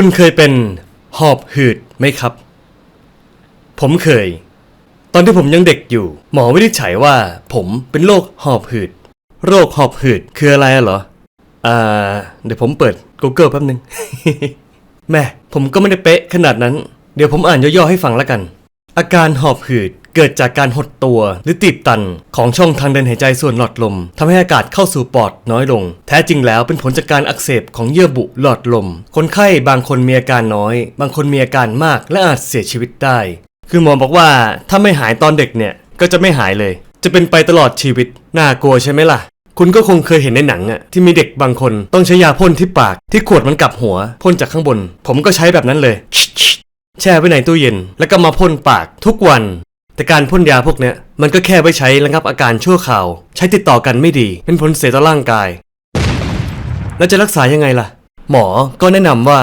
คุณเคยเป็นหอบหืดไหมครับ ผมเคย ตอนที่ผมยังเด็กอยู่ หมอวินิจฉัยว่า ผมเป็นโรคหอบหืด โรคหอบหืดคืออะไรอะเหรอ อ่า เดี๋ยวผมเปิด Google แป๊บนึง แม่ผมก็ไม่ได้เป๊ะขนาดนั้น เดี๋ยวผมอ่านย่อๆให้ฟังแล้วกัน อาการหอบหืด เกิดจากการหดตัวหรือตีบตันของช่องทางเดินหายใจส่วนหลอดลมทำให้อากาศเข้าสู่ปอดน้อยลง แท้จริงแล้วเป็นผลจากการอักเสบของเยื่อบุหลอดลม คนไข้บางคนมีอาการน้อย บางคนมีอาการมากและอาจเสียชีวิตได้ คือหมอบอกว่าถ้าไม่หายตอนเด็กเนี่ยก็จะไม่หายเลย จะเป็นไปตลอดชีวิต น่ากลัวใช่ไหมล่ะ คุณก็คงเคยเห็นในหนังอะที่มีเด็กบางคนต้องใช้ยาพ่นที่ปาก ที่ขวดมันกลับหัวพ่นจากข้างบน ผมก็ใช้แบบนั้นเลย แช่ไว้ในตู้เย็น แล้วก็มาพ่นปากทุกวัน แต่การพ่นยาพวกเนี้ยมันก็แค่ไว้ใช้ระงับอาการชั่วคราว ใช้ติดต่อกันไม่ดี เป็นผลเสียต่อร่างกาย แล้วจะรักษายังไงล่ะ หมอก็แนะนำว่า